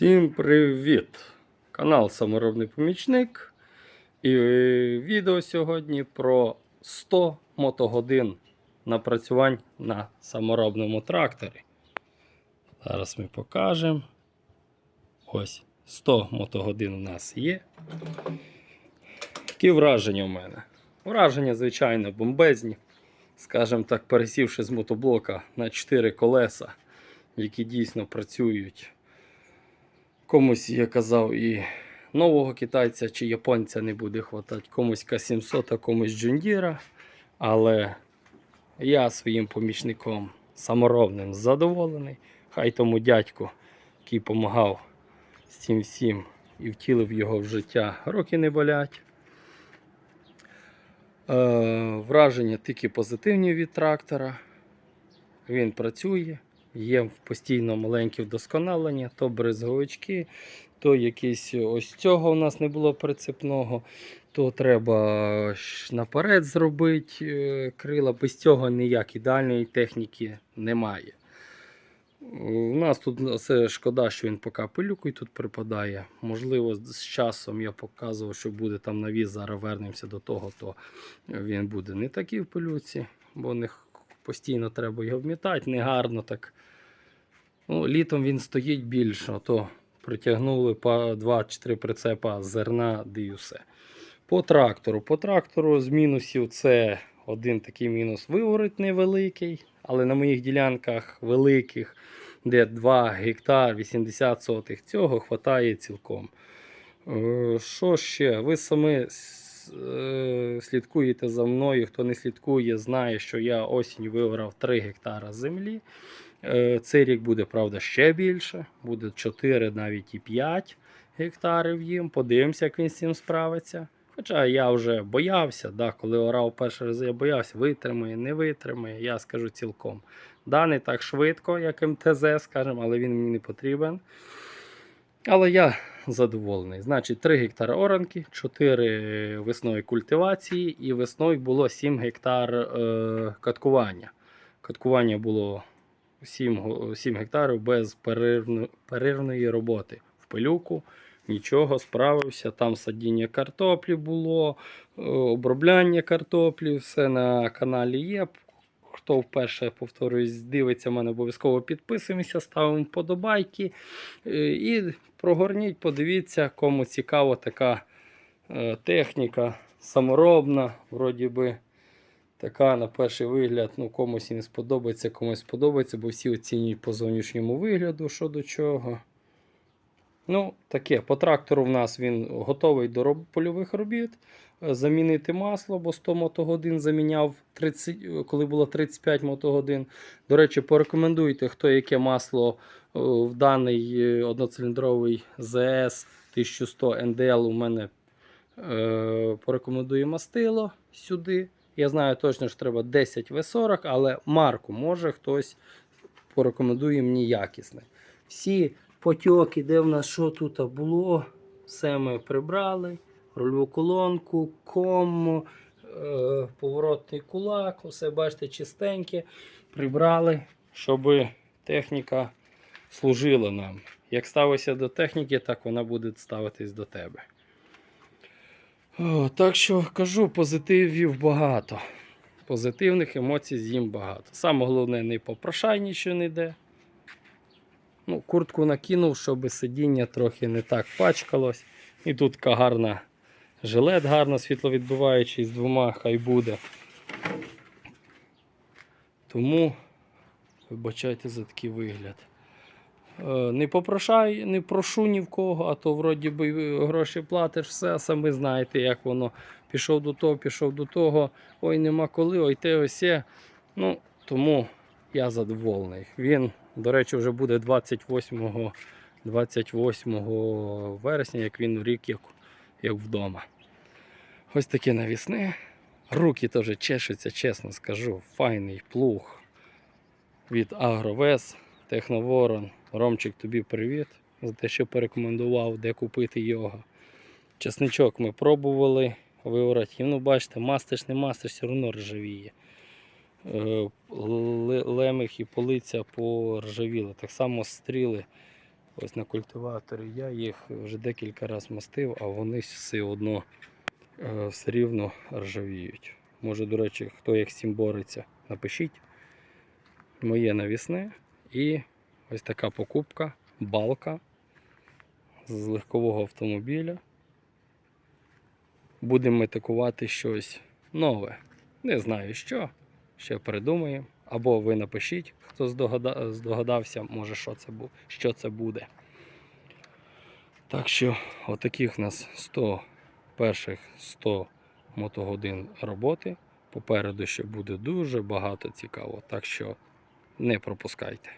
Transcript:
Всім привіт! Канал Саморобний Помічник. І е, відео сьогодні про 100 мотогодин напрацювань на саморобному тракторі. Зараз ми покажемо. Ось 100 мотогодин у нас є. Які враження в мене? Враження, звичайно, бомбезні. Скажімо так, пересівши з мотоблока на 4 колеса, які дійсно працюють комусь, я казав, і нового китайця чи японця не буде хватати, комусь К700, а комусь Джундіра. Але я своїм помічником саморобним задоволений. Хай тому дядьку, який допомагав з цим всім і втілив його в життя, роки не болять. Е, враження тільки позитивні від трактора. Він працює, є постійно маленькі вдосконалення, то бризговички, то якісь ось цього у нас не було прицепного, то треба наперед зробити е, крила. Без цього ніяк ідеальної техніки немає. У нас тут все шкода, що він поки пилюкою тут припадає. Можливо, з часом я показував, що буде там навіс, зараз вернемося до того, то він буде не такий в пилюці, бо не постійно треба його вмітати, не гарно так. Ну, літом він стоїть більше, то притягнули по 2 чи 3 прицепа зерна, і все. По трактору. По трактору з мінусів це один такий мінус виворот невеликий, але на моїх ділянках великих, де 2 гектар 80 сотих, цього хватає цілком. Е, Що ще? Ви самі е, слідкуєте за мною. Хто не слідкує, знає, що я осінь вибрав 3 гектара землі. Е, Цей рік буде, правда, ще більше. Буде 4, навіть і 5 гектарів їм. Подивимося, як він з цим справиться. Хоча я вже боявся, да, коли орав перший раз, я боявся, витримає, не витримає, я скажу цілком. Да, не так швидко, як МТЗ, скажімо, але він мені не потрібен. Але я задоволений. Значить, 3 гектари оранки, 4 весною культивації, і весною було 7 гектар е, каткування. Каткування було 7, 7 гектарів без перервно- перервної роботи. В пилюку нічого, справився. Там садіння картоплі було, е, обробляння картоплі, все на каналі є. Хто вперше, повторюсь, дивиться мене, обов'язково підписуємося, ставимо вподобайки. Е, І прогорніть, подивіться, кому цікава така е, техніка саморобна, вроді би. Така на перший вигляд, ну комусь і не сподобається, комусь сподобається, бо всі оцінюють по зовнішньому вигляду, що до чого. Ну, таке, по трактору в нас він готовий до польових робіт. Е, Замінити масло, бо 100 мотогодин заміняв, 30, е, коли було 35 мотогодин. До речі, порекомендуйте, хто яке масло е, в даний одноциліндровий ЗС 1100 НДЛ у мене е, порекомендує мастило сюди. Я знаю точно, що треба 10 В40, але марку може хтось порекомендує мені якісне. Всі потьоки, де в нас що тут було, все ми прибрали. Рульову колонку, кому, е, поворотний кулак, усе бачите, чистеньке. Прибрали, щоб техніка служила нам. Як ставишся до техніки, так вона буде ставитись до тебе. О, так що кажу, позитивів багато. Позитивних емоцій з їм багато. Саме головне, не попрошай нічого не йде. Ну, куртку накинув, щоб сидіння трохи не так пачкалось. І тут така гарна жилет, гарно світловідбиваючий з двома, хай буде. Тому вибачайте за такий вигляд. Е, Не попрошай, не прошу ні в кого, а то вроді би е, гроші платиш, все, а самі знаєте, як воно. Пішов до того, пішов до того, ой, нема коли, ой, те ось. Ну, тому я задоволений. Він, до речі, вже буде 28, 28 вересня, як він рік, як, як вдома. Ось таке навісне. Руки теж чешуться, чесно скажу. Файний плуг від Агровес, Техноворон. Ромчик, тобі привіт за те, що порекомендував, де купити його. Чесничок ми пробували виворотів. Ну, бачите, мастиш, не мастиш, все одно ржавіє. Е, Лемих і полиця поржавіли. Так само стріли ось на культиваторі. Я їх вже декілька разів мастив, а вони все одно е, все рівно ржавіють. Може, до речі, хто як з цим бореться, напишіть. Моє навісне і ось така покупка, балка з легкового автомобіля. Будемо метикувати щось нове. Не знаю що. Ще придумаємо. Або ви напишіть, хто здогадався, може, що це, що це буде. Так що, отаких у нас 100 перших 100 мотогодин роботи. Попереду ще буде дуже багато цікаво. Так що не пропускайте.